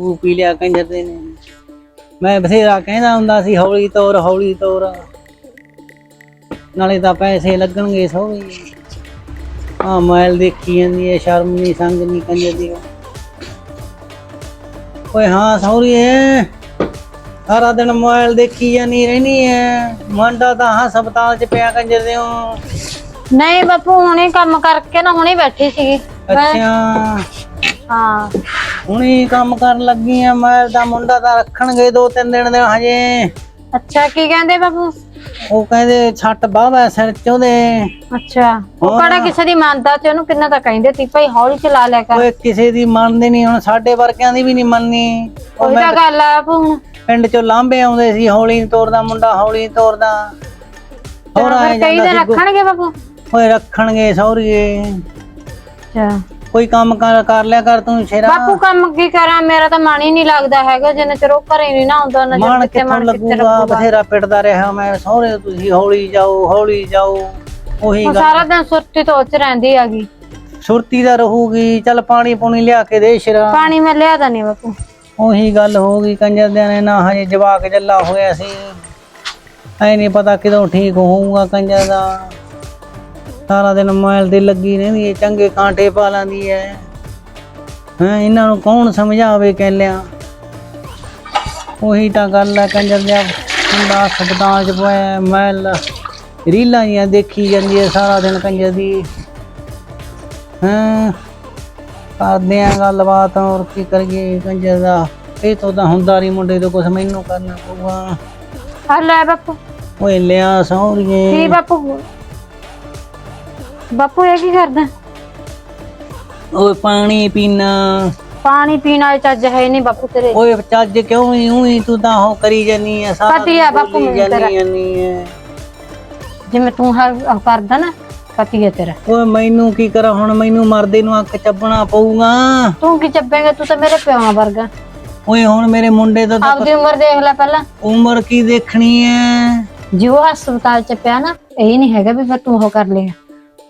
ਤੂੰ ਪੀ ਲਿਆ ਕੰਜਰ ਦੇ ਨੇ। ਮੈਂ ਬਥੇਰਾ ਕਹਿੰਦਾ ਹੁੰਦਾ ਸੀ ਹੌਲੀ ਤੋਰ ਹੌਲੀ ਤੋਰ। ਨਾਲੇ ਤਾਂ ਪੈਸੇ ਲੱਗਣਗੇ ਸੋਹੀ ਆ ਮੋਬਾਈਲ ਦੇਖੀ ਜਾਂਦੀ ਹੈ ਸ਼ਰਮ ਨਹੀਂ ਸੰਗ ਨਹੀਂ ਕੰਜਰ ਦੀ। ਓਏ ਹਾਂ ਸੌਰੀਏ ਸਾਰਾ ਦਿਨ ਮੋਬਾਈਲ ਦੇਖੀ ਜਾਨੀ ਰਹਿਣੀ ਹੈ ਮੁੰਡਾ ਤਾਂ ਹਸਪਤਾਲ ਚ ਪਿਆ ਕੰਜਰ ਦੇ ਨਹੀਂ ਬਾਪੂ ਹੁਣੇ ਕੰਮ ਕਰਕੇ ਨਾ ਹੁਣੇ ਬੈਠੀ ਸੀਗੀ। ਅੱਛਾ। ਹਾਂ। ਹੁਣੀ ਕੰਮ ਕਰਨ ਲੱਗੀ ਆ ਮੈਂ ਦਾ ਮੁੰਡਾ ਤਾਂ ਰੱਖਣਗੇ ਦੋ ਤਿੰਨ ਦਿਨ ਦੇ ਹਜੇ। ਅੱਛਾ ਕੀ ਕਹਿੰਦੇ ਬਾਪੂ? ਉਹ ਕਹਿੰਦੇ ਛੱਟ ਬਾਵਾ ਸਿਰ ਚ ਉਹਦੇ। ਅੱਛਾ ਉਹ ਕਿਹੜਾ ਕਿਸੇ ਦੀ ਮੰਨਦਾ ਤੇ ਉਹਨੂੰ ਕਿੰਨਾ ਤਾਂ ਕਹਿੰਦੇ ਤੀ ਭਾਈ ਹੌਲੀ ਚਲਾ ਲਿਆ ਕਰ। ਓਏ ਕਿਸੇ ਦੀ ਮੰਨਦੇ ਨਹੀਂ ਹੁਣ ਸਾਡੇ ਵਰਗਿਆਂ ਦੀ ਵੀ ਨਹੀਂ ਮੰਨਨੀ ਉਹ ਤਾਂ ਗੱਲ ਆ ਬਾਪੂ ਹੁਣ। ਪਿੰਡ ਚੋਂ ਲਾਂਬੇ ਆਉਂਦੇ ਸੀ ਹੌਲੀ ਨੀ ਤੋਰਦਾ ਮੁੰਡਾ ਹੌਲੀ ਨੀ ਤੋਰਦਾ ਹੋਰ ਆਏ ਕਈ ਦਿਨ ਸੀ ਰੱਖਣਗੇ ਬਾਪੂ? ਓਏ ਰੱਖਣਗੇ ਸੌਰੀਏ ਅੱਛਾ। ਕੋਈ ਕੰਮ ਕਰ ਕਰ ਲਿਆ ਕਰ ਤੂੰ ਸ਼ੇਰਾ। ਬਾਪੂ ਕੰਮ ਕੀ ਕਰਾਂ? ਮੇਰਾ ਤਾਂ ਮਨ ਹੀ ਨਹੀਂ ਲੱਗਦਾ ਹੈਗਾ ਜਿੰਨੇ ਚਿਰ ਉਹ ਘਰੇ ਨਹੀਂ ਨਾ ਆਉਂਦਾ ਨਾ ਮਨ ਕਿੱਥੋਂ ਲੱਗੂਗਾ? ਬਥੇਰਾ ਪਿੱਟਦਾ ਰਿਹਾ ਮੈਂ ਸਹੁਰੇ ਤੁਸੀਂ ਹੌਲੀ ਜਾਓ ਹੌਲੀ ਜਾਓ ਉਹੀ ਗੱਲ। ਸਾਰਾ ਦਿਨ ਸੁਰਤੀ ਤੋਂ ਚ ਰਹਿੰਦੀ ਹੈਗੀ। ਸੁਰਤੀ ਦਾ ਰਹੂਗੀ ਚੱਲ ਪਾਣੀ ਪੂਣੀ ਲਿਆ ਕੇ ਦੇ ਸ਼ਰਾ। ਪਾਣੀ ਮੈਂ ਲਿਆਦਾ ਨਹੀਂ ਬਾਪੂ। ਉਹੀ ਗੱਲ ਹੋ ਗਈ ਕੰਜਰ ਨੇ ਨਾ ਹਜੇ ਜਵਾਕ ਜੱਲਾ ਹੋਇਆ ਸੀ। ਐ ਨਹੀਂ ਪਤਾ ਕਿਦੋਂ ਠੀਕ ਹੋਊਗਾ ਕੰਜਰ ਦਾ। ਸਾਰਾ ਦਿਨ ਮੋਬਾਈਲ ਤੇ ਲੱਗੀ ਰਹਿੰਦੀ ਹੈ ਚੰਗੇ ਕਾਂਟੇ ਪਾ ਲਾਂਦੀ ਹੈ। ਹਾਂ ਇਹਨਾਂ ਨੂੰ ਕੌਣ ਸਮਝਾਵੇ ਕਹਿਲਿਆ ਉਹੀ ਤਾਂ ਗੱਲ ਹੈ ਕੰਜਰ ਦਿਆਂ ਮੁੰਡਾ ਹਸਪਤਾਲ ਚ ਪਿਆ ਮੋਬਾਈਲ ਰੀਲਾਂ ਜੀਆਂ ਦੇਖੀ ਜਾਂਦੀ ਹੈ ਸਾਰਾ ਦਿਨ ਕੰਜਰ ਦੀ। ਹਾਂ ਕਰਦੇ ਆ ਗੱਲਬਾਤ ਹੋਰ ਕੀ ਕਰੀਏ ਕੰਜਰ ਦਾ। ਇਹ ਤੋਂ ਤਾਂ ਹੁੰਦਾ ਨਹੀਂ ਮੁੰਡੇ ਤੋਂ ਕੁਝ ਮੈਨੂੰ ਕਰਨਾ ਪਊਗਾ। ਆ ਲੈ ਬਾਪੂ। ਓਏ ਲਿਆ ਕੀ ਸੌਰੀਏ ਬਾਪੂ? ਬਾਪੂ ਇਹ ਕੀ ਕਰਦਾ? ਓਏ ਪਾਣੀ ਪੀਣਾ ਪਾਣੀ ਪੀਣ ਚੱਜ ਹੈ ਨਹੀਂ ਬਾਪੂ ਤੇਰੇ। ਓਏ ਚੱਜ ਕਿਉਂ ਹੀ ਉਹੀ ਤੂੰ ਤਾਂ ਉਹ ਕਰੀ ਜਾਨੀ ਆ ਸਾਰਾ ਪਤੀ ਆ ਬਾਪੂ ਮੈਨੂੰ ਤੇਰਾ। ਹੈ ਜਿਵੇਂ ਤੂੰ ਹਰ ਕਰਦਾ ਨਾ ਪਤੀ ਹੈ ਤੇਰਾ। ਓਏ ਮੈਨੂੰ ਕੀ ਕਰਾਂ ਹੁਣ? ਮੈਨੂੰ ਮਰਦੇ ਨੂੰ ਅੱਖ ਚੱਬਣਾ ਪਊਗਾ। ਤੂੰ ਕੀ ਚੱਬੇਂਗਾ? ਤੂੰ ਤਾਂ ਮੇਰੇ ਪਿਓ ਵਰਗਾ। ਓਏ ਹੁਣ ਮੇਰੇ ਮੁੰਡੇ ਦਾ ਤਾਂ ਆਪਦੀ ਉਮਰ ਦੇਖ ਲੈ ਪਹਿਲਾਂ। ਉਮਰ ਕੀ ਦੇਖਣੀ ਹੈ ਜੋ ਹਸਪਤਾਲ ਚ ਪਿਆ ਨਾ ਇਹ ਨਹੀਂ ਹੈਗਾ ਵੀ ਫਿਰ ਤੂੰ ਉਹ ਕਰ ਲੇਗਾ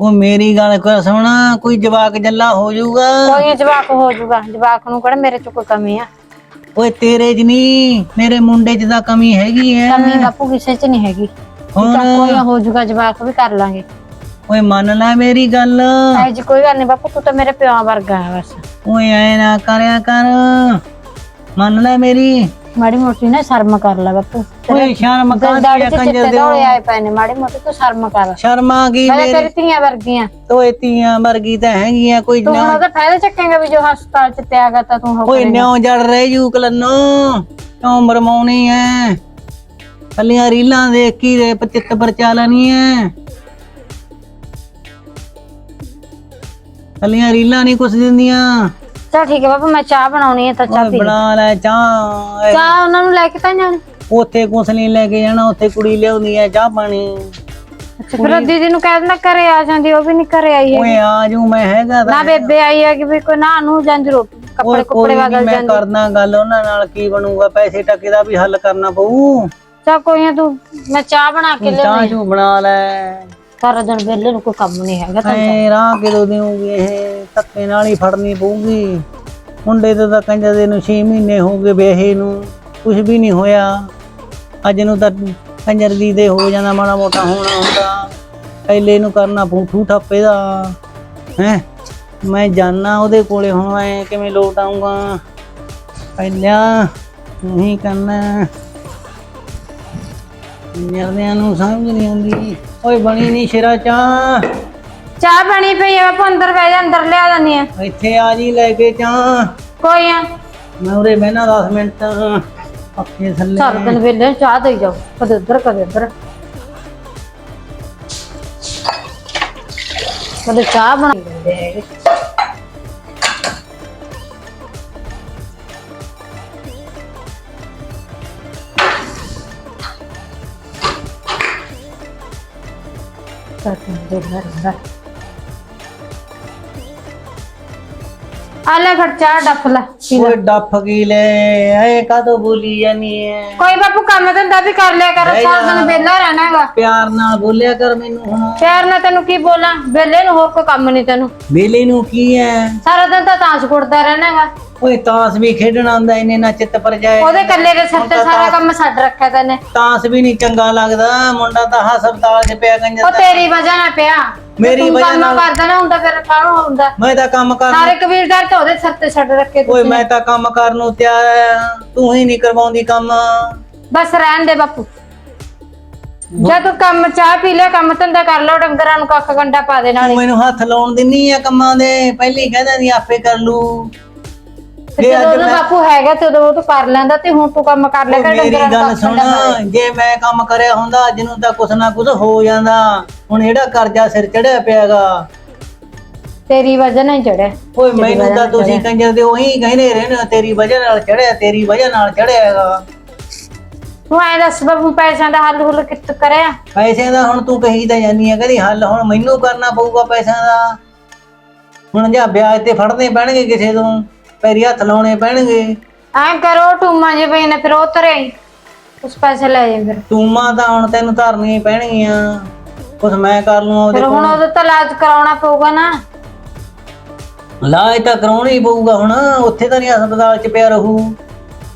ਉਹ ਮੇਰੀ ਗੱਲ ਕਰ ਸੁਣਾ ਕੋਈ ਜਵਾਕ ਜੱਲਾ ਹੋ ਜਾਊਗਾ? ਕੋਈ ਜਵਾਕ ਹੋ ਜਾਊਗਾ ਜਵਾਕ ਨੂੰ ਕਿਹੜਾ ਮੇਰੇ ਚ ਕੋਈ ਕਮੀ ਆ? ਓਏ ਤੇਰੇ 'ਚ ਨਹੀਂ ਮੇਰੇ ਮੁੰਡੇ 'ਚ ਤਾਂ ਕਮੀ ਹੈਗੀ ਐ। ਕਮੀ ਬਾਪੂ ਕਿਸੇ ਚ ਨਹੀਂ ਹੈਗੀ। ਹੁਣ ਕੋਈ ਹੋ ਜਾਊਗਾ ਜਵਾਕ ਵੀ ਕਰ ਲਾਂਗੇ। ਓਏ ਮੰਨ ਲੈ ਮੇਰੀ ਗੱਲ। ਐ ਜੀ ਕੋਈ ਗੱਲ ਨਹੀਂ ਬਾਪੂ ਤੂੰ ਤਾਂ ਮੇਰੇ ਪਿਓ ਵਰਗਾ ਹੈ ਬਸ। ਓਏ ਐ ਨਾ ਕਰਿਆ ਕਰ। ਮੰਨ ਲੈ ਮੇਰੀ। ਮਾੜੀ ਮੋਟੀ ਨਾ ਸ਼ਰਮ ਕਰ ਲੈ ਬਾਪੂ। ਓਏ ਸ਼ਰਮ ਕਾਹਦੀ ਚ ਆ ਕੰਜਰ ਦੇ ਦੋਲੇ ਆਏ ਪਏ ਨੇ ਮਾੜੀ ਮੋਟੀ ਤੂੰ ਸ਼ਰਮ ਕਰ। ਸ਼ਰਮ ਮੈਂ ਮੇਰੀ? ਤੇਰੀ ਧੀਆਂ ਵਰਗੀਆਂ। ਤੋਏ ਤੀਆਂ ਵਰਗੀ ਤਾਂ ਹੈਗੀ ਆ ਕੋਈ ਤੂੰ ਨਾ। ਉਹਦਾ ਫਾਇਦਾ ਚੱਕੇਗਾ ਵੀ ਜੋ ਹਸਪਤਾਲ ਚ ਪਿਆਗਾ ਤਾਂ ਤੂੰ ਹੋ ਓਏ ਨਿਉ ਜੜ ਰਹਿ ਜੂ ਕਲਨੋ। ਕਿਉਂ ਮਰਮਾਉਣੀ ਐ? ਕੱਲੀਆਂ ਰੀਲਾਂ ਦੇਖ ਕੀ ਰੇ ਪਚਿੱਤ ਪਰਚਾ ਲੈਣੀ ਐ। ਕੱਲੀਆਂ ਰੀਲਾਂ ਨਹੀਂ ਕੁਛ ਦਿੰਦੀਆਂ। ਚਲ ਠੀਕ ਹੈ ਬਾਪੂ ਮੈਂ ਚਾਹ ਬਣਾਉਣੀ ਹੈ ਤਾਂ ਚਾਹ ਪੀ। ਬਣਾ ਲੈ ਚਾਹ ਐ ਚਾਹ ਉਹਨਾਂ ਨੂੰ ਲੈ ਕੇ ਤਾਂ ਜਾਣੀ। ਉੱਥੇ ਕੁਛ ਨਹੀਂ ਲੈ ਕੇ ਜਾਣਾ ਉੱਥੇ ਕੁੜੀ ਲਿਆਉਂਦੀ ਐ ਚਾਹ ਪਾਣੀ। ਅੱਛਾ ਫਿਰ ਦੀਦੀ ਨੂੰ ਕਹਿ ਦਿੰਦਾ ਘਰੇ ਆ ਜਾਂਦੀ ਉਹ ਵੀ ਨਹੀਂ ਘਰੇ ਆਈ ਹੈ ਓਏ ਆ ਜੂ ਮੈਂ ਹੈਗਾ ਤਾਂ ਨਾ ਬੇਬੇ ਆਈ ਹੈ ਕਿ ਵੀ ਕੋਈ ਨਾ ਨੂੰ ਜਾਂਜ ਰੋਟੀ ਕੱਪੜੇ ਓਏ ਕੁੱਪੜੇ ਕੋਈ ਨੀ, ਬਦਲ ਮੈਂ ਜਾਂਦੀ। ਕਰਦਾ ਗੱਲ ਉਹਨਾਂ ਨਾਲ ਕੀ ਬਣੂਗਾ ਪੈਸੇ ਟੱਕੇ ਦਾ ਵੀ ਹੱਲ ਕਰਨਾ ਪਊ। ਚਾ ਕੋਈ ਨਾ ਤੂੰ ਮੈਂ ਚਾਹ ਬਣਾ ਕੇ ਲੈ ਚਾਹ ਚੂ ਬਣਾ ਲੈ। ਸਾਰਾ ਦਿਨ ਵਿਹਲੇ ਨੂੰ ਕੋਈ ਕੰਮ ਨਹੀਂ ਹੈਗਾ ਤਾਂ ਐ ਰਾਹ ਕਿਦੋਂ ਦੇਉਂਗੀ ਇਹ? ਧੱਕੇ ਨਾਲ ਹੀ ਫੜਨੀ ਪਊਗੀ। ਮੁੰਡੇ ਤੇ ਤਾਂ ਕੰਜਰ ਦੇ ਨੂੰ 6 ਮਹੀਨੇ ਹੋ ਗਏ ਵਿਆਹੇ ਨੂੰ। ਕੁਝ ਵੀ ਨਹੀਂ ਹੋਇਆ। ਅੱਜ ਨੂੰ ਤਾਂ ਕੰਜਰ ਦੀ ਦੇ ਹੋ ਜਾਂਦਾ ਮਾੜਾ ਮੋਟਾ ਹੋਣਾ ਹੁੰਦਾ। ਪਹਿਲੇ ਨੂੰ ਕਰਨਾ ਪੂਠੂ ਠੱਪੇ ਦਾ। ਹੈ? ਮੈਂ ਜਾਣਾ ਉਹਦੇ ਕੋਲੇ, ਹੁਣ ਐ ਕਿਵੇਂ ਲੋਟ ਆਉਂਗਾ ਪਹਿਲਾਂ ਨਹੀਂ ਕਰਨਾ। ਨਿਰਦਿਆਂ ਨੂੰ ਸਮਝ ਨਹੀਂ ਆਉਂਦੀ। ਓਏ ਬਣੀ ਨਹੀਂ ਸ਼ੇਰਾ ਚਾਹ। ਚਾਹ ਬਣੀ ਪਈ ਹੈ ਬਾਪੂ ਅੰਦਰ ਬਹਿ ਜਾ ਅੰਦਰ ਲਿਆ ਦਨੀ ਆ। ਇੱਥੇ ਆ ਜੀ ਲੈ ਕੇ ਚਾਹ। ਕੋਈ ਆ ਮੈਂ ਉਰੇ ਬਹਿਣਾ 10 ਮਿੰਟ। ਪੱਕੇ ਥੱਲੇ। ਸਾਰਾ ਦਿਨ ਵਿਹਲੇ ਨੂੰ ਚਾਹ ਦੇਈ ਜਾਓ। ਕਦੇ ਉੱਧਰ ਕਦੇ ਉੱਧਰ ਕਦੇ ਚਾਹ ਬਣਾ ਦਿੰਦੇ ਹੈਗੇ ਕਰਤੇ ਦੇ ਘਰ ਆ ਲੈ ਚਾਹ ਡੱਫ ਲੈ ਪੀ ਲੈ। ਓਏ ਡੱਫ ਕੀ ਲੈ ਐ ਕਾਦੋਂ ਬੋਲੀ ਜਾਨੀ ਐ? ਕੋਈ ਕੰਮ ਧੰਦਾ ਵੀ ਕਰ ਲਿਆ ਕਰ ਸਾਰਾ ਦਿਨ ਵਿਹਲਾ ਰਹਿਣਾ ਹੈਗਾ। ਪਿਆਰ ਨਾਲ ਬੋਲਿਆ ਕਰ ਮੈਨੂੰ ਹੁਣ। ਪਿਆਰ ਨਾਲ ਤੈਨੂੰ ਕੀ ਬੋਲਾਂ? ਵਿਹਲੇ ਨੂੰ ਹੋਰ ਕੋਈ ਕੰਮ ਨਹੀਂ ਤੈਨੂੰ। ਵੇਲੇ ਨੂੰ ਕੀ ਐ? ਸਾਰਾ ਦਿਨ ਤਾਂ ਤਾਂਸ਼ ਕੁੱਟਦਾ ਰਹਿਣਾ ਹੈਗਾ। ਓਏ ਤਾਸ ਵੀ ਖੇਡਣ ਆਉਂਦਾ ਇਹਨੇ ਨਾ ਚਿੱਤ ਪਰ ਜਾਏ ਉਹਦੇ ਕੱਲੇ ਦੇ ਸਿਰ ਤੇ ਸਾਰਾ ਕੰਮ ਛੱਡ ਰੱਖਿਆ ਤੈਨੇ। ਤਾਸ ਵੀ ਨਹੀਂ ਚੰਗਾ ਲੱਗਦਾ ਮੁੰਡਾ ਤਾਂ ਹਸਪਤਾਲ 'ਚ ਪਿਆ ਉਹ ਤੇਰੀ ਵਜ੍ਹਾ ਨਾਲ ਪਿਆ। ਮੇਰੀ ਤੂੰ ਵਜ੍ਹਾ ਕੰਮ ਨਾਲ- ਕਰਦਾ ਨਾ ਹੁੰਦਾ ਫਿਰ ਕਾਹਨੂੰ ਹੁੰਦਾ। ਮੈਂ ਤਾਂ ਕੰਮ ਕਰ ਸਾਰੇ ਕਬੀਲਦਾਰ ਤਾਂ ਉਹਦੇ ਸਿਰ ਤੇ ਛੱਡ ਰੱਖੇ ਓਏ ਤੁਸੀਂ। ਮੈਂ ਤਾਂ ਕੰਮ ਕਰਨ ਨੂੰ ਤਿਆਰ ਆ। ਤੂੰ ਹੀ ਨਹੀਂ ਕਰਵਾਉਂਦੀ ਕੰਮ। ਬਸ ਰਹਿਣ ਦੇ ਬਾਪੂ। ਜਦ ਤੂੰ ਕੰਮ ਚਾਹ ਪੀ ਲਿਆ ਕੰਮ ਧੰਦਾ ਕਰ ਲਓ ਡੰਗਰਾਂ ਨੂੰ ਕੱਖ ਗੰਡਾ ਪਾ ਦੇ ਨਾਲੇ। ਤੂੰ ਮੈਨੂੰ ਹੱਥ ਲਾਉਣ ਦਿੰਨੀ ਆ ਕੰਮਾਂ ਦੇ ਪਹਿਲੀ ਕਹਿੰਦਾ ਨਹੀਂ ਆਪੇ ਕਰ ਲੂ ਜੇ ਅੱਜ ਜਦੋਂ ਮੈਂ- ਬਾਪੂ ਹੈਗਾ ਤੇ ਉਦੋਂ ਉਹ ਤੂੰ ਕਰ ਲੈਂਦਾ ਤੇ ਹੁਣ ਤੂੰ ਕੰਮ ਕਰ ਲੈ ਕਰ ਮੇਰੀ ਡੰਗਰਾਂ ਨੂੰ ਗੱਲ ਕੱਖ ਸੁਣ। ਗੰਡਾ ਪਾ ਦੇ। ਜੇ ਮੈਂ ਕੰਮ ਕਰਿਆ ਹੁੰਦਾ ਅੱਜ ਨੂੰ ਤਾਂ ਕੁਛ ਨਾ ਕੁਛ ਹੋ ਜਾਂਦਾ। ਹੁਣ ਜਿਹੜਾ ਕਰਜ਼ਾ ਸਿਰ ਚੜਿਆ ਪਿਆਗਾ। ਤੇਰੀ ਵਜ੍ਹਾ ਨਾਲ ਚੜਿਆ। ਓਏ ਮੈਨੂੰ ਤਾਂ ਤੁਸੀਂ ਕੰਜਰ ਦੇ ਉਹੀ ਕਹਿੰਦੇ ਰਹਿੰਦੇ ਹੋ, ਤੇਰੀ ਵਜ੍ਹਾ ਨਾਲ ਚੜਿਆ ਤੇਰੀ ਵਜ੍ਹਾ ਨਾਲ ਚੜਿਆਗਾ। ਤੂੰ ਐ ਦੱਸ ਬਾਪੂ ਪੈਸਿਆਂ ਦਾ ਹੱਲ ਹੁੱਲ ਕਿੱਤ ਕਰਿਆ? ਪੈਸਿਆਂ ਦਾ ਹੁਣ ਤੂੰ ਕਹੀ ਤਾਂ ਜਾਨੀ ਆ ਕਦੀ ਹੱਲ ਹੁਣ ਮੈਨੂੰ ਕਰਨਾ ਪਊਗਾ ਪੈਸਿਆਂ ਦਾ। ਹੁਣ ਜਾਂ ਵਿਆਜ ਤੇ ਫੜਨੇ ਪੈਣਗੇ ਕਿਸੇ ਤੋਂ ਪੈਰੀ ਹੱਥ ਲਾਉਣੇ ਪੈਣਗੇ। ਐਂ ਕਰੋ ਟੂਮਾ ਜੇ ਪਈ ਨੇ ਫਿਰ ਉਹ ਤਰੇ ਉਸ ਪੈਸੇ ਲੈ ਜਾ ਫਿਰ। ਤੂਮਾਂ ਤਾਂ ਹੁਣ ਤੈਨੂੰ ਧਰਨੀਆਂ ਹੀ ਪੈਣਗੀਆਂ। ਕੁਛ ਮੈਂ ਕਰ ਲੂੰ ਉਹਦੇ ਫਿਰ ਹੁਣ ਉਹਦਾ ਤਾਂ ਇਲਾਜ ਕਰਾਉਣਾ ਪਊਗਾ ਨਾ। ਇਲਾਜ ਤਾਂ ਕਰਾਉਣਾ ਹੀ ਪਊਗਾ ਹੁਣ ਉੱਥੇ ਤਾਂ ਨਹੀਂ ਹਸਪਤਾਲ 'ਚ ਪਿਆ ਰਹੂ।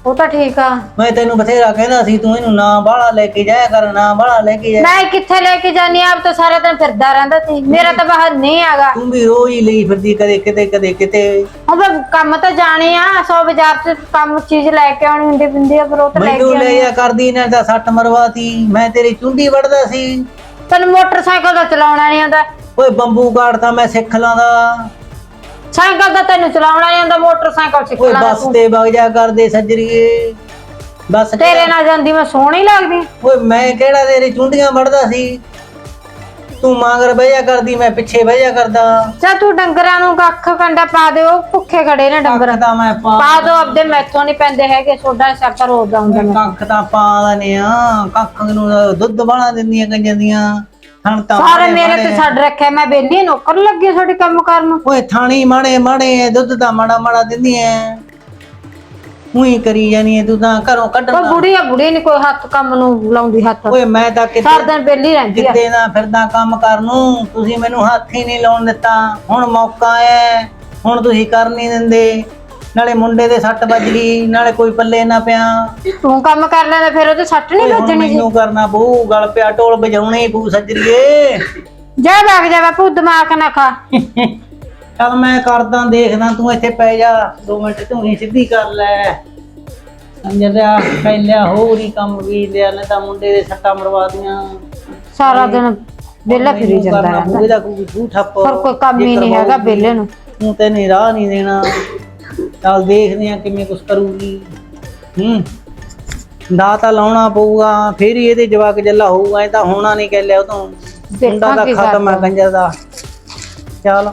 ਉਹ ਤਾਂ ਠੀਕ ਆ। ਮੈਂ ਤੈਨੂੰ ਬਥੇਰਾ ਕਹਿੰਦਾ ਸੀ ਤੂੰ ਇਹਨੂੰ ਨਾ ਬਾਹਲਾ ਲੈ ਕੇ ਜਾਇਆ ਕਰ ਨਾ ਬਾਹਲਾ ਲੈ ਕੇ ਜਾ ਮੈਂ ਕਿੱਥੇ ਲੈ ਕੇ ਜਾਨੀ ਆਪ ਤਾਂ ਸਾਰਾ ਦਿਨ ਫਿਰਦਾ ਰਹਿੰਦਾ ਸੀ। ਮੇਰਾ ਤਾਂ ਬਾਹਰ ਨਹੀਂ ਆਗਾ ਤੂੰ ਵੀ ਰੋਜ਼ ਹੀ ਲਈ ਫਿਰਦੀ ਕਦੇ ਕਿਤੇ ਕਦੇ ਕਿਤੇ। ਹੁਣ ਫਿਰ ਕੰਮ ਤਾਂ ਜਾਣੇ ਆ ਸੌ ਬਾਜ਼ਾਰ ਚ ਕੰਮ ਚੀਜ਼ ਲੈ ਕੇ ਆਉਣੀ ਹੁੰਦੀ ਬਿੰਦੀ ਆ ਫਿਰ ਉਹ ਤਾਂ ਲੈ ਮੈਨੂੰ ਕੇ ਲੈ ਆਉਣੀ ਜਾ ਕਰਦੀ ਨੇ ਤਾਂ ਸੱਟ ਮਰਵਾਤੀ। ਮੈਂ ਤੇਰੀ ਚੁੰਡੀ ਵੜਦਾ ਸੀ। ਤੈਨੂੰ ਮੋਟਰਸਾਈਕਲ ਤਾਂ ਚਲਾਉਣਾ ਨਹੀਂ ਆਉਂਦਾ। ਓਏ ਬੰਬੂ ਕਾੜ ਤਾਂ ਮੈਂ ਸਿੱਖ ਲਾਂਦਾ। ਸਾਈਕਲ ਤਾਂ ਤੈਨੂੰ ਚਲਾਉਣਾ ਨਹੀਂ ਆਉਂਦਾ ਮੋਟਰਸਾਈਕਲ ਸਿੱਖ ਓਏ ਬੱਸ ਤੇ। ਵਗ ਜਾ ਕਰਦੇ ਸੱਜਰੀਏ। ਬੱਸ ਤੇ- ਤੇਰੇ ਨਾਲ ਜਾਂਦੀ ਮੈਂ ਸੋਹਣੀ ਲੱਗਦੀ। ਓਏ ਮੈਂ ਕਿਹੜਾ ਤੇਰੀ ਚੁੰਡੀਆਂ ਵੜਦਾ ਸੀ? ਤੂੰ ਮਾਂਗਰ ਬਹਿ ਜਾ ਕਰਦੀ ਮੈਂ ਪਿੱਛੇ ਬਹਿ ਜਾ ਕਰਦਾ। ਚਾ ਤੂੰ ਡੰਗਰਾਂ ਨੂੰ ਕੱਖ ਕੰਡਾ ਪਾ ਦਿਓ ਭੁੱਖੇ ਖੜੇ ਨੇ ਡੰਗਰ। ਕੱਖ ਤਾਂ ਮੈਂ ਪਾ ਪਾ ਦੋ ਆਪਦੇ ਮੈਥੋਂ ਨਹੀਂ ਪੈਂਦੇ ਹੈਗੇ ਸੋਡਾ ਸ਼ੱਕਰ ਹੋਦਾ ਹੁੰਦਾ ਮੈਂ ਕੱਖ ਤਾਂ ਪਾ ਆ ਕੱਖ ਨੂੰ ਦੁੱਧ ਬਾਲਾ ਦਿੰਦੀਆਂ ਕੰਜਾਂ ਦੀਆਂ। ਥਣ ਤਾਂ ਸਾਰੇ ਮੇਰੇ ਤੇ। ਛੱਡ ਰੱਖਿਆ ਮੈਂ ਬੇਲੀ ਨੌਕਰ ਲੱਗੀ ਤੁਹਾਡੇ ਕੰਮ ਕਰਨ ਨੂੰ। ਓਏ ਥਾਣੀ ਮਾੜੇ ਮਾੜੇ ਦੁੱਧ ਤਾਂ ਮਾੜਾ ਮਾੜਾ ਦਿੰਦੀਆਂ ਉਹੀ ਕਰੀ ਜਾਨੀ ਐ ਤੂੰ ਤਾਂ ਘਰੋਂ ਉਹ ਕੱਢਣਾ ਬੁੜੀ ਆ ਬੁੜੀ ਨਹੀਂ ਕੋਈ ਹੱਥ ਕੰਮ ਨੂੰ ਲਾਉਂਦੀ ਹੱਥ। ਓਏ ਮੈਂ ਤਾਂ ਕਿਤੇ ਸਾਰਾ ਦਿਨ ਬੇਲੀ ਰਹਿੰਦੀ ਆ। ਕਿਤੇ ਨਾ ਫਿਰਦਾ ਕੰਮ ਕਰਨ ਨੂੰ ਤੁਸੀਂ ਮੈਨੂੰ ਹੱਥ ਹੀ ਨਹੀਂ ਲਾਉਣ ਦਿੱਤਾ। ਹੁਣ ਮੌਕਾ ਹੈ ਹੁਣ ਤੁਸੀਂ ਕਰ ਨਹੀਂ ਦਿੰਦੇ। ਨਾਲੇ ਮੁੰਡੇ ਦੇ ਸੱਟ ਵੱਜ ਗਈ ਨਾਲੇ ਕੋਈ ਪੱਲੇ ਨਾ ਪਿਆ। ਤੂੰ ਕੰਮ ਕਰ ਲੈਂਦਾ ਫਿਰ ਉਹਦੇ ਸੱਟ ਨਹੀਂ ਓਏ ਹੁਣ ਵੱਜਣੀ ਮੈਨੂੰ ਕਰਨਾ ਪਊ ਗਲ ਪਿਆ ਢੋਲ ਵਜਾਉਣੇ ਹੀ ਪਊ ਸੱਜਰੀਏ। ਜਾ ਵਗ ਜਾ ਬਾਪੂ ਦਿਮਾਗ ਨਾ ਖਾ। ਚੱਲ ਮੈਂ ਕਰਦਾ ਦੇਖਦਾ ਤੂੰ ਇੱਥੇ ਪੈ ਜਾ 2 ਮਿੰਟ ਤੂੰ ਹੀ ਸਿੱਧੀ ਕਰ ਲੈ। ਅੰਜਲਿਆ ਪਹਿਲਿਆ ਹੋਰ ਹੀ ਕੰਮ ਵੀ ਲਿਆ ਨੇ ਤਾਂ ਮੁੰਡੇ ਦੇ ਸੱਟਾਂ ਮਰਵਾਦੀਆਂ ਸਾਰਾ ਦਿਨ ਵਿਹਲਾ ਫਿਰੀ ਮੈਨੂੰ ਜਾਂਦਾ ਕਰਨਾ ਰਹਿੰਦਾ। ਪਊ, ਇਹਦਾ ਕੋਈ ਝੂਠ ਪਰ ਕੋਈ ਕੰਮ ਹੀ ਨਹੀਂ ਹੈਗਾ ਵਿਹਲੇ ਨੂੰ। ਤੂੰ ਤੇ ਨਹੀਂ ਰਾਹ ਨਹੀਂ ਦੇਣਾ। ਚੱਲ ਦੇਖਦੇ ਆ ਕਿਵੇਂ ਕੁਛ ਕਰੂਗੀ। ਹੂੰ ਦਾ ਤਾਂ ਲਾਉਣਾ ਪਊਗਾ ਫੇਰ ਹੀ ਇਹਦੇ ਜਵਾਕ ਜੱਲਾ ਹੋਊਗਾ ਇਹ ਤਾਂ ਹੋਣਾ ਨਹੀਂ ਕਹਿ ਲਿਆ ਉਹ ਤੋਂ। ਮੁੰਡਾ ਦਾ ਖਤਮ ਹੈ ਕੰਜਰ ਦਾ। ਚੱਲ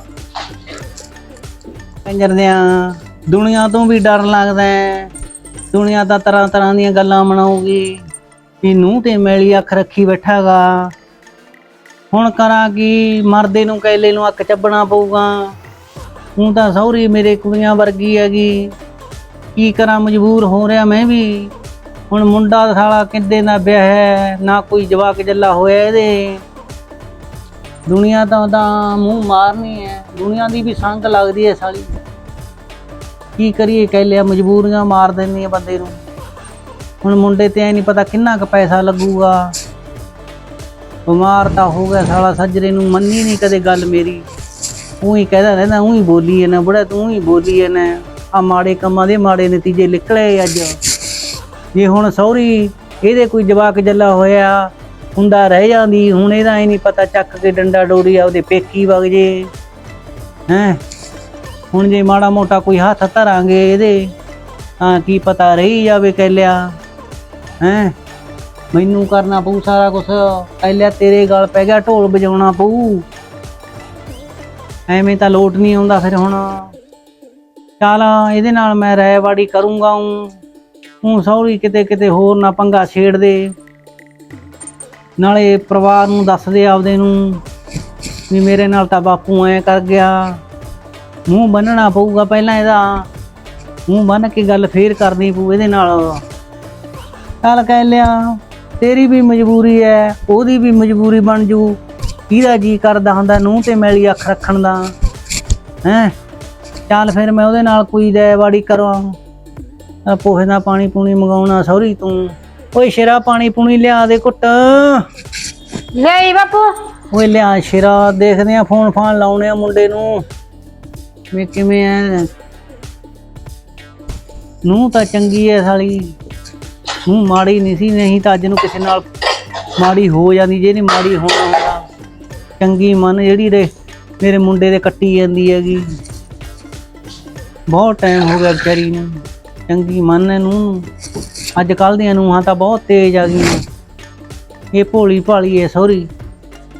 ਕੰਜਰ ਦਿਆਂ ਦੁਨੀਆ ਤੋਂ ਵੀ ਡਰ ਲੱਗਦਾ ਹੈ। ਦੁਨੀਆ ਤਾਂ ਤਰ੍ਹਾਂ ਤਰ੍ਹਾਂ ਦੀਆਂ ਗੱਲਾਂ ਮਨਾਉਗੀ ਵੀ ਨੂੰ ਤੇ ਮੈਲੀ ਅੱਖ ਰੱਖੀ ਬੈਠਾਗਾ। ਹੁਣ ਕਰਾਂ ਕੀ ਮਰਦੇ ਨੂੰ ਕੈਲੇ ਨੂੰ ਅੱਖ ਚੱਬਣਾ ਪਊਗਾ। ਹੁਣ ਤਾਂ ਸਹੁਰੀ ਮੇਰੇ ਕੁੜੀਆਂ ਵਰਗੀ ਹੈਗੀ। ਕੀ ਕਰਾਂ, ਮਜਬੂਰ ਹੋ ਰਿਹਾ ਮੈਂ ਵੀ। ਹੁਣ ਮੁੰਡਾ ਸਾਲਾ ਕਿੱਦੇ ਦਾ ਵਿਆਹ ਹੈ, ਨਾ ਕੋਈ ਜਵਾਕ ਜੱਲਾ ਹੋਇਆ ਇਹਦੇ। ਦੁਨੀਆ ਤਾਂ ਤਾਂ ਮੂੰਹ ਮਾਰਨੀ ਹੈ। ਦੁਨੀਆ ਦੀ ਵੀ ਸੰਗ ਲੱਗਦੀ ਹੈ ਸਾਲੀ। ਕੀ ਕਰੀਏ ਕਹਿ ਲਿਆ, ਮਜਬੂਰੀਆਂ ਮਾਰ ਦਿੰਦੀਆਂ ਬੰਦੇ ਨੂੰ। ਹੁਣ ਮੁੰਡੇ ਤੇ ਐ ਨਹੀਂ ਪਤਾ ਕਿੰਨਾ ਕੁ ਪੈਸਾ ਲੱਗੂਗਾ। ਬਿਮਾਰ ਤਾਂ ਹੋ ਗਿਆ ਸਾਲਾ, ਸੱਜਰੇ ਨੂੰ ਮੰਨੀ ਨਹੀਂ ਕਦੇ ਗੱਲ ਮੇਰੀ। ਉਹੀ ਕਹਿੰਦਾ ਰਹਿੰਦਾ ਉਹੀ ਬੋਲੀ ਨਾ ਬੜਾ ਤੂੰ ਹੀ ਬੋਲੀ ਨਾ ਆ ਮਾੜੇ ਕੰਮਾਂ ਦੇ ਮਾੜੇ ਨਤੀਜੇ ਨਿਕਲੇ ਅੱਜ। ਜੇ ਹੁਣ ਸੌਰੀ ਇਹਦੇ ਕੋਈ ਜਵਾਕ ਜੱਲਾ ਹੋਇਆ, ਹੁੰਦਾ ਰਹਿ ਜਾਂਦੀ, ਹੁਣ ਇਹਦਾ ਐ ਨਹੀਂ ਪਤਾ ਚੱਕ ਕੇ ਡੰਡਾ ਡੋਰੀ ਆ ਉਹਦੇ ਪੇਕੀ ਵਗ ਜੇ। ਹੈ? ਹੁਣ ਜੇ ਮਾੜਾ ਮੋਟਾ ਕੋਈ ਹੱਥ ਧਰਾਂਗੇ ਇਹਦੇ, ਤਾਂ ਕੀ ਪਤਾ ਰਹੀ ਜਾਵੇ ਕਹਿ ਲਿਆ ਹੈ? ਮੈਨੂੰ ਕਰਨਾ ਪਊ ਸਾਰਾ ਕੁਝ ਕਹਿ ਲਿਆ ਤੇਰੇ ਗਲ ਪੈ ਗਿਆ, ਢੋਲ ਵਜਾਉਣਾ ਪਊ। ਐਵੇਂ ਤਾਂ ਲੋਟ ਨਹੀਂ ਆਉਂਦਾ ਫਿਰ ਹੁਣ। ਚੱਲ ਇਹਦੇ ਨਾਲ ਮੈਂ ਰਾਇਵਾੜੀ ਕਰੂੰਗਾ ਹੂੰ ਸੌਰੀ ਕਿਤੇ ਕਿਤੇ ਹੋਰ ਨਾ ਪੰਗਾ ਛੇੜ ਦੇ। ਨਾਲੇ ਪਰਿਵਾਰ ਨੂੰ ਦੱਸ ਦੇ ਆਪਦੇ ਨੂੰ ਵੀ ਮੇਰੇ ਨਾਲ ਤਾਂ ਬਾਪੂ ਐ ਕਰ ਗਿਆ। ਮੂੰਹ ਬੰਨਣਾ ਪਊਗਾ ਪਹਿਲਾਂ ਇਹਦਾ। ਮੂੰਹ ਬੰਨ ਕੇ ਗੱਲ ਫੇਰ ਕਰਨੀ ਪਊ ਇਹਦੇ ਨਾਲ। ਚੱਲ ਕਹਿ ਲਿਆ, ਤੇਰੀ ਵੀ ਮਜਬੂਰੀ ਐ, ਉਹਦੀ ਵੀ ਮਜਬੂਰੀ ਬਣ ਜੂ। ਕਿਹਦਾ ਜੀ ਕਰਦਾ ਹੁੰਦਾ ਨੂੰਹ ਤੇ ਮੈਲੀ ਅੱਖ ਰੱਖਣ ਦਾ। ਹੈ? ਚੱਲ ਫਿਰ ਮੈਂ ਉਹਦੇ ਨਾਲ ਕੋਈ ਦੈਵਾੜੀ ਕਰਾਂ। ਪੋਹੇ ਦਾ ਪਾਣੀ ਪੂਣੀ ਮੰਗਾਉਣਾ ਸੌਰੀ ਤੂੰ। ਓਏ ਸ਼ੇਰਾ ਪਾਣੀ ਪੂਣੀ ਲਿਆ ਦੇ ਘੁੱਟ। ਲਈ ਬਾਪੂ। ਓਏ ਲਿਆ ਸ਼ੇਰਾ ਦੇਖਦੇ ਆ ਫੋਨ ਫਾਨ ਲਾਉਣੇ ਆ ਮੁੰਡੇ ਨੂੰ। ਵੀ ਕਿਵੇਂ ਐ। ਨੂੰ ਤਾਂ ਚੰਗੀ ਐ ਸਾਲੀ। ਨੂੰ ਮਾੜੀ ਨਹੀਂ ਸੀ ਨਹੀਂ ਤਾਂ ਅੱਜ ਨੂੰ ਕਿਸੇ ਨਾਲ ਮਾੜੀ ਹੋ ਜਾਂਦੀ ਜੇ ਨਹੀਂ ਮਾੜੀ ਹੋਣਾ ਚੰਗੀ ਮਨ ਜਿਹੜੀ ਦੇ ਮੇਰੇ ਮੁੰਡੇ ਦੇ ਕੱਟੀ ਜਾਂਦੀ ਹੈਗੀ। ਬਹੁਤ ਟਾਈਮ ਹੋ ਗਿਆ ਵਿਚਾਰੀ ਨੂੰ ਚੰਗੀ ਮਨ ਨੂੰ ਅੱਜ ਕੱਲ ਦੀਆਂ ਨੂੰਹਾਂ ਤਾਂ ਬਹੁਤ ਤੇਜ਼ ਆ ਗਈਆਂ। ਇਹ ਭੋਲੀ ਭਾਲੀ ਐ ਸੌਰੀ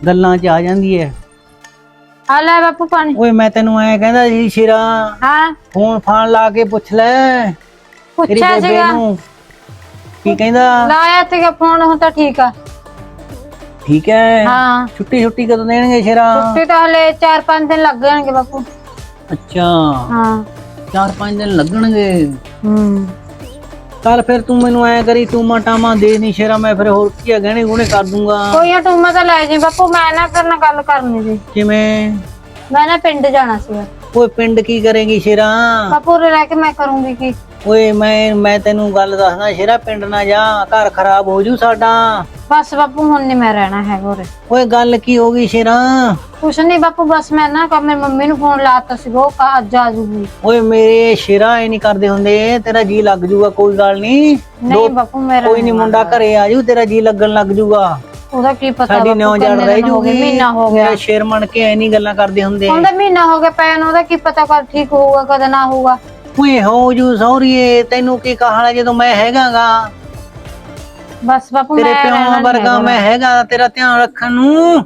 ਗੱਲਾਂ 'ਚ ਆ ਜਾਂਦੀ ਐ ਆ ਲੈ ਬਾਪੂ ਪਾਣੀ। ਓਏ ਮੈਂ ਤੈਨੂੰ ਐ ਕਹਿੰਦਾ ਸੀ ਸ਼ੇਰਾ। ਹਾਂ। ਫੋਨ ਫਾਨ ਲਾ ਕੇ ਪੁੱਛ ਲੈ। ਤੇਰੀ ਪੁੱਛਿਆ ਬੇਬੇ ਸੀਗਾ। ਨੂੰ। ਕੀ ਕਹਿੰਦਾ? ਲਾਇਆ ਸੀਗਾ ਫੋਨ ਹੁਣ ਤਾਂ ਠੀਕ ਆ। ਠੀਕ ਹੈ? ਹਾਂ। ਛੁੱਟੀ ਛੁੱਟੀ ਕਦੋਂ ਦੇਣਗੇ ਸ਼ੇਰਾ? ਛੁੱਟੀ ਤਾਂ ਹਲੇ 4-5 ਦਿਨ ਲੱਗ ਜਾਣਗੇ ਬਾਪੂ। ਅੱਛਾ। ਹਾਂ। ਚਾਰ ਪੰਜ ਦਿਨ ਲੱਗਣਗੇ? ਹੂੰ। ਚੱਲ ਫਿਰ ਤੂੰ ਮੈਨੂੰ ਐ ਕਰੀ ਟੂਮਾ ਟਾਮਾ ਦੇ ਨਹੀਂ ਸ਼ੇਰਾ ਮੈਂ ਫਿਰ ਹੋਰ ਕੀ ਆ ਗਹਿਣੇ ਗੁਣੇ ਕਰ ਦੂੰਗਾ। ਕੋਈ ਨਾ ਟੂਮਾ ਤਾਂ ਲੈ ਜੀ ਬਾਪੂ ਮੈਂ ਨਾ ਕਰਨਾ ਗੱਲ ਕਰਨੀ ਸੀ। ਕਿਵੇਂ? ਮੈਂ ਨਾ ਪਿੰਡ ਜਾਣਾ ਸੀਗਾ। ਓਏ ਪਿੰਡ ਕੀ ਕਰੇਗੀ ਸ਼ੇਰਾ? ਬਾਪੂ ਰਹਿ ਕੇ ਮੈਂ ਕਰੂੰਗੀ ਕੀ? ਓਏ ਮੈਂ ਮੈਂ ਤੈਨੂੰ ਗੱਲ ਦੱਸਦਾ ਸ਼ੇਰਾ ਪਿੰਡ ਨਾ ਜਾ ਘਰ ਖਰਾਬ ਹੋ ਜੂ ਸਾਡਾ। ਬਸ ਬਾਪੂ ਹੁਣ ਨਹੀਂ ਮੈਂ ਰਹਿਣਾ ਹੈਗਾ ਉਰੇ। ਓਏ ਗੱਲ ਕੀ ਹੋ ਗਈ ਸ਼ੇਰਾ? ਕੁਛ ਨਹੀਂ ਬਾਪੂ ਬਸ ਮੈਂ ਨਾ ਕਹ ਮੇਰੀ ਮੰਮੀ ਨੂੰ ਫੋਨ ਲਾਤਾ ਸੀਗਾ ਉਹ ਕਾ ਅੱਜ ਆ ਜੂਗੀ। ਓਏ ਮੇਰੇ ਸ਼ੇਰਾ ਐ ਨਹੀਂ ਕਰਦੇ ਹੁੰਦੇ ਤੇਰਾ ਜੀ ਲੱਗ ਜੂਗਾ ਕੋਈ ਗੱਲ ਨਹੀਂ ਨਹੀਂ ਬਾਪੂ ਮੇਰਾ ਕੋਈ ਨਹੀਂ ਮੁੰਡਾ ਘਰੇ ਆ ਜੂ ਤੇਰਾ ਜੀ ਲੱਗਣ ਲੱਗ ਜੂਗਾ। ਉਹਦਾ ਕੀ ਪਤਾ ਸਾਡੀ ਨਿਉ ਜੜ ਰਹਿ ਜੂਗੀ। ਮਹੀਨਾ ਹੋ ਗਿਆ। ਸ਼ੇਰ ਮਣ ਕੇ ਐ ਨਹੀਂ ਗੱਲਾਂ ਕਰਦੇ ਹੁੰਦੇ। ਉਹਦਾ ਮਹੀਨਾ ਹੋ ਗਿਆ ਪੈਨ ਉਹਦਾ ਕੀ ਪਤਾ ਕਦ ਠੀਕ ਹੋਊਗਾ ਕਦ ਨਾ ਹੋਊਗਾ। ਓਏ ਹੋ ਜੂ ਸੌਰੀਏ ਤੈਨੂੰ ਕੀ ਕਹਾਣਾ ਜਦੋਂ ਮੈਂ ਹੈਗਾਗਾ? ਬਸ ਬਾਪੂ ਤੇਰੇ ਮੈਂ ਪਿਓ ਰਹਿਣਾ ਨੀ ਵਰਗਾ ਹੈਗਾ। ਮੈਂ ਹੈਗਾ ਤੇਰਾ ਧਿਆਨ ਰੱਖਣ ਨੂੰ।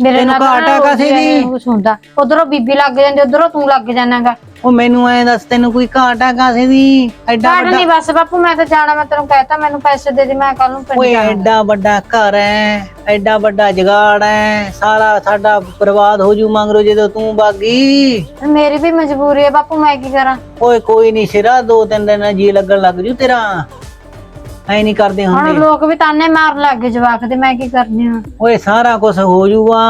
ਮੇਰੇ ਤੈਨੂੰ ਨਾਲ ਘਾਟ ਆ ਕਾਸੇ ਦੀ? ਕੁਛ ਹੁੰਦਾ। ਉਧਰੋਂ ਬੀਬੀ ਲੱਗ ਜਾਂਦੀ ਉਧਰੋਂ ਤੂੰ ਲੱਗ ਜਾਣਾਗਾ। ਉਹ ਮੈਨੂੰ ਐ ਦੱਸ ਤੈਨੂੰ ਕੋਈ ਘਾਟਾ ਕਾਸੇ ਦੀ? ਐਡਾ ਕਾੜ ਨਹੀਂ ਬਸ ਬਾਪੂ ਮੈਂ ਤਾਂ ਜਾਣਾ ਮੈਂ ਤੈਨੂੰ ਕਹਿਤਾ ਮੈਨੂੰ ਪੈਸੇ ਦੇ ਦੇ ਮੈਂ ਕੱਲ ਨੂੰ ਪਿੰਡ ਓਏ ਜਾਣਾ। ਐਡਾ ਵੱਡਾ ਘਰ ਐ ਐਡਾ ਵੱਡਾ ਜਗਾੜ ਐ ਸਾਰਾ ਸਾਡਾ ਬਰਬਾਦ ਹੋ ਜੂ ਮੰਗਰੋ ਜਦੋਂ ਤੂੰ ਬਾਗੀ। ਮੇਰੀ ਵੀ ਮਜਬੂਰੀ ਹੈ ਬਾਪੂ ਮੈਂ ਕੀ ਕਰਾਂ? ਓਏ ਕੋਈ ਨਹੀਂ ਸਿਰਾ ਦੋ ਤਿੰਨ ਦਿਨ ਜੀ ਲੱਗਣ ਲੱਗ ਜੂ ਤੇਰਾ। ਐ ਨਹੀਂ ਕਰਦੇ ਹੁਣ ਹੁੰਦੇ। ਲੋਕ ਵੀ ਤਾਨੇ ਮਾਰਨ ਲੱਗ ਗਏ ਜਵਾਕ ਦੇ ਮੈਂ ਕੀ ਕਰਨੀ ਹਾਂ? ਓਏ ਸਾਰਾ ਕੁਝ ਹੋ ਜੂਗਾ।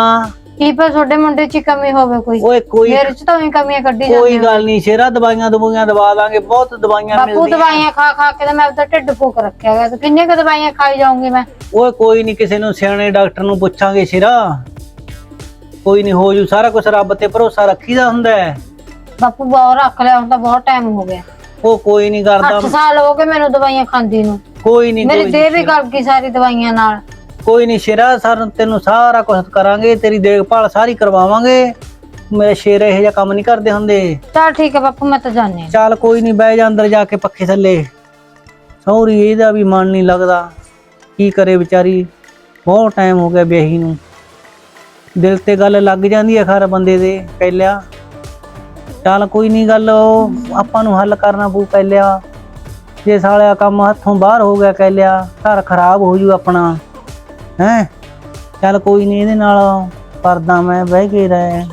ਕੀ ਪਰ ਤੁਹਾਡੇ ਮੁੰਡੇ ਚ ਹੀ ਕਮੀ ਹੋਵੇ ਕੋਈ। ਓਏ ਕੋਈ ਮੇਰੇ ਚ ਤਾਂ ਹੀ ਕਮੀਆਂ ਕੱਢੀ ਕੋਈ ਗੱਲ ਨਹੀਂ ਸਿਰਾ ਦਵਾਈਆਂ ਦਵਾਈਆਂ ਦਵਾ ਦਾਂਗੇ ਬਹੁਤ ਦਵਾਈਆਂ ਬਾਪੂ ਮਿਲਦੀਆਂ। ਦਵਾਈਆਂ ਖਾ ਖਾ ਕੇ ਤਾਂ ਮੈਂ ਤਾਂ ਢਿੱਡ ਫੋਕ ਰੱਖਿਆ ਗਿਆ ਤੇ ਕਿੰਨੇ ਕੁ ਦਵਾਈਆਂ ਖਾਈ ਜਾਊਂਗੀ ਮੈਂ? ਓਏ ਕੋਈ ਨਹੀਂ ਕਿਸੇ ਨੂੰ ਸਿਆਣੇ ਡਾਕਟਰ ਨੂੰ ਪੁੱਛਾਂਗੇ ਸਿਰਾ ਕੋਈ ਨਹੀਂ ਹੋ ਜੂ ਸਾਰਾ ਕੁਝ ਰੱਬ ਤੇ ਭਰੋਸਾ ਰੱਖੀਦਾ ਹੁੰਦਾ ਹੈ। ਬਾਪੂ ਬਹੁਤ ਰੱਖ ਲਿਆ ਹੁਣ ਤਾਂ ਬਹੁਤ ਟਾਈਮ ਹੋ ਗਿਆ। ਉਹ ਕੋਈ ਨਹੀਂ ਕਰਦਾ 8 ਸਾਲ ਹੋ ਗਏ ਮੈਨੂੰ ਦਵਾਈਆਂ ਖਾਂਦੀ ਨੂੰ। ਕੋਈ ਨਹੀਂ ਮੇਰੀ ਦੇਹ ਵੀ ਗਲ ਗਈ ਸਾਰੀ ਦਵਾਈਆਂ ਨਾਲ। ਕੋਈ ਨਹੀਂ ਸ਼ੇਰਾ ਸਰ ਤੈਨੂੰ ਸਾਰਾ ਕੁਝ ਕਰਾਂਗੇ ਤੇਰੀ ਦੇਖਭਾਲ ਸਾਰੀ ਕਰਵਾਵਾਂਗੇ। ਮੇਰੇ ਸ਼ੇਰ ਇਹੋ ਜਿਹਾ ਕੰਮ ਨਹੀਂ ਕਰਦੇ ਹੁੰਦੇ। ਚਲ ਠੀਕ ਹੈ ਬਾਪੂ ਮੈਂ ਤਾਂ ਜਾਣੀ ਚੱਲ ਕੋਈ ਨਹੀਂ ਬਹਿ ਜਾ ਅੰਦਰ ਜਾ ਕੇ ਪੱਖੇ ਥੱਲੇ। ਸੌਰੀ ਇਹਦਾ ਵੀ ਮਨ ਨਹੀਂ ਲੱਗਦਾ। ਕੀ ਕਰੇ ਵਿਚਾਰੀ? ਬਹੁਤ ਟਾਈਮ ਹੋ ਗਿਆ ਵਿਆਹੀ ਨੂੰ। ਦਿਲ ਤੇ ਗੱਲ ਲੱਗ ਜਾਂਦੀ ਹੈ ਖਰ ਬੰਦੇ ਦੇ ਪਹਿਲਿਆ ਚੱਲ ਕੋਈ ਨਹੀਂ ਗੱਲ ਉਹ ਆਪਾਂ ਨੂੰ ਹੱਲ ਕਰਨਾ ਪਊ ਪਹਿਲਿਆ ਜੇ ਸਾਲਿਆ ਕੰਮ ਹੱਥੋਂ ਬਾਹਰ ਹੋ ਗਿਆ ਕਹਿ ਲਿਆ, ਘਰ ਖਰਾਬ ਹੋ ਜੂ ਆਪਣਾ। ਹੈ? ਚੱਲ ਕੋਈ ਨਹੀਂ ਇਹਦੇ ਨਾਲ ਪਰਦਾ ਮੈਂ, ਬਹਿ ਕੇ ਰਹਿ।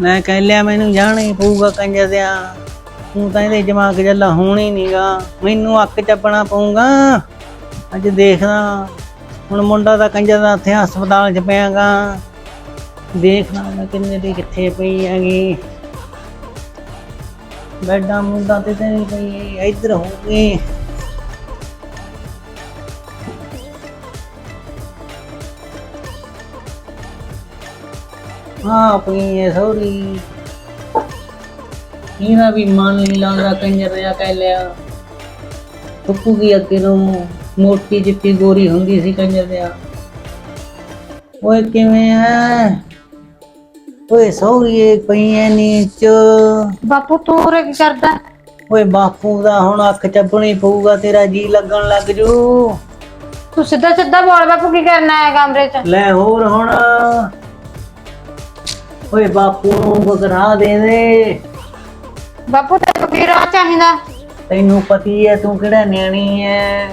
ਮੈਂ ਕਹਿ ਲਿਆ ਮੈਨੂੰ ਜਾਣਾ ਹੀ ਪਊਗਾ ਕੰਜਾ ਦਿਆਂ। ਤੂੰ ਤਾਂ ਇਹਦੇ ਜਮਾਗ ਜੱਲਾ ਹੋਣੀ ਨਹੀਂਗਾ ਮੈਨੂੰ ਅੱਕ ਚੱਪਣਾ ਪਊਗਾ। ਅੱਜ ਦੇਖਦਾ, ਹੁਣ ਮੁੰਡਾ ਤਾਂ ਕੰਜਾ ਦਾ ਇੱਥੇ ਹਸਪਤਾਲ 'ਚ ਪਿਆਗਾ ਦੇਖਣਾ ਮੈਂ ਕਿੰਨੇ ਦੀ ਕਿੱਥੇ ਪਈ ਹੈਗੀ। ਬੈਡਾਂ ਮੁੰਡਾ ਤੇ ਤੇ ਨਹੀਂ ਇੱਧਰ ਹੋ ਗਈ ਹਾਂ ਆਪਣੀ ਇਹ ਸੌਰੀ ਇਹਦਾ ਵੀ ਮਨ ਨਹੀਂ ਲੱਗਦਾ ਕੰਜਰ ਜਿਹਾ ਕਹਿ ਲਿਆ। ਟੁੱਪੂ ਕੀ ਅੱਗੇ ਨੂੰ ਮੋਟੀ ਜਿੱਤੀ ਗੋਰੀ ਹੁੰਦੀ ਸੀ ਕੰਜਰ ਦਿਆ ਓਏ ਕਿਵੇਂ ਆ ਓਏ ਸੌਰੀਏ ਪਈਏ ਨੀਚ ਬਾਪੂ ਤੂੰ ਉਰੇ ਕੀ ਕਰਦਾ? ਓਏ ਬਾਪੂ ਦਾ ਹੁਣ ਅੱਖ ਚੱਬਣੀ ਪਊਗਾ ਤੇਰਾ ਜੀ ਲੱਗਣ ਲੱਗ ਜੂ। ਤੂੰ ਸਿੱਧਾ ਸਿੱਧਾ ਬੋਲ ਬਾਪੂ ਕੀ ਕਰਨਾ ਹੈ ਕਮਰੇ 'ਚ? ਲੈ ਹੋਰ ਹੁਣ। ਓਏ ਬਾਪੂ ਨੂੰ ਬਗਰਾ ਦੇ ਦੇ। ਬਾਪੂ ਤੈਨੂੰ ਕੀ ਰਾਹ ਚਾਹੀਦਾ? ਤੈਨੂੰ ਪਤੀ ਐ ਤੂੰ ਕਿਹੜਾ ਨਿਆਣੀ ਐ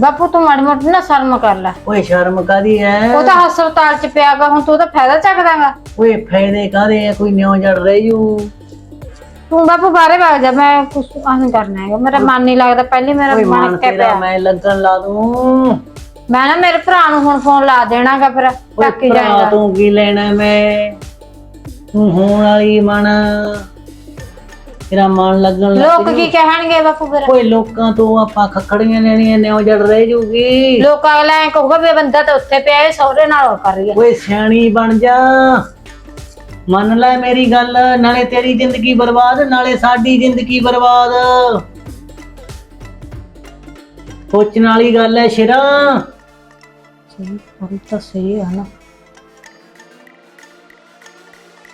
ਬਾਪੂ ਤੂੰ ਮਾੜੀ ਮੋਟੀ ਨਾ ਸ਼ਰਮ ਕਰ ਲੈ। ਓਏ ਸ਼ਰਮ ਕਾਦੀ ਐ? ਉਹ ਤਾਂ ਹਸਪਤਾਲ 'ਚ ਪਿਆਗਾ ਹੁਣ ਤੂੰ ਉਹਦਾ ਫਾਇਦਾ ਚੱਕਦਾਗਾ। ਓਏ ਫਾਇਦੇ ਕਾਦੇ ਐ? ਕੋਈ ਨਿਉ ਜੜ ਰਹੀ ਜੂ। ਤੂੰ ਬਾਪੂ ਬਾਹਰੇ ਵਗ ਜਾ ਮੈਂ ਕੁਝ ਆਹ ਨਹੀਂ ਕਰਨਾ ਹੈਗਾ। ਮੇਰਾ ਮਨ ਨਹੀਂ ਲੱਗਦਾ ਪਹਿਲੇ ਮੇਰਾ ਓਏ ਮਨ ਮਾਨ ਕਹਿ ਤੇਰਾ ਪਿਆ। ਮੈਂ ਲੱਗਣ ਲਾ ਦੂੰ। ਮੈਂ ਨਾ ਮੇਰੇ ਭਰਾ ਨੂੰ ਹੁਣ ਫੋਨ ਲਾ ਦੇਣਾਗਾ ਫਿਰ ਓਏ ਭਰਾ ਜਾਏਗਾ। ਤੂੰ ਕੀ ਲੈਣਾ ਮੈਂ? ਤੂੰ ਹੋਣ ਵਾਲੀ ਮਨ। ਤੇਰਾ ਮਨ ਲੱਗਣ ਲੱਗ ਲੋਕ ਕੀ ਕਹਿਣਗੇ ਬਾਪੂ ਫਿਰ? ਓਏ ਲੋਕਾਂ ਤੋਂ ਆਪਾਂ ਖਖੜੀਆਂ ਲੈਣੀਆਂ ਨੇ ਉਹ ਜੜ ਰਹਿ ਜੂਗੀ। ਲੋਕ ਅਗਲਾ ਐ ਕਹੂਗਾ ਵੀ ਇਹ ਬੰਦਾ ਤਾਂ ਉੱਥੇ ਪਿਆ ਇਹ ਸਹੁਰੇ ਨਾਲ ਉਹ ਕਰ ਰਹੀ ਹੈ ਓਏ ਸਿਆਣੀ ਬਣ ਜਾ। ਮੰਨ ਲੈ ਮੇਰੀ ਗੱਲ ਨਾਲੇ ਤੇਰੀ ਜ਼ਿੰਦਗੀ ਬਰਬਾਦ ਨਾਲੇ ਸਾਡੀ ਜ਼ਿੰਦਗੀ ਬਰਬਾਦ। ਸੋਚਣ ਵਾਲੀ ਗੱਲ ਹੈ ਸ਼ਿਰਾ। ਸਹੀ ਗੱਲ ਤਾਂ ਸਹੀ ਹੈ ਨਾ।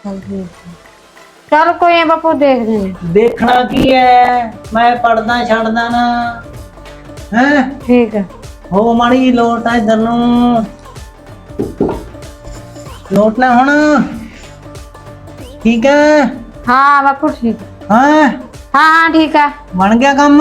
ਚੱਲ। ਚੱਲ ਕੋਈ ਬਾਪੂ ਦੇਖਦੇ ਨੇ ਦੇਖਣਾ ਕੀ ਹੈ ਮੈਂ ਪੜਦਾ ਛੱਡਦਾ ਨਾ। ਹੈ? ਠੀਕ ਹੈ ਹੋ ਮਾੜੀ ਲੋਟ ਆ ਇਧਰ ਨੂੰ। ਲੋਟ ਨਾ ਹੁਣ। ਠੀਕ ਹੈ ਹਾਂ ਬਾਪੂ ਠੀਕ। ਹੈ। ਹਾਂ ਹਾਂ ਹਾਂ ਠੀਕ ਹੈ ਬਣ ਗਿਆ ਕੰਮ?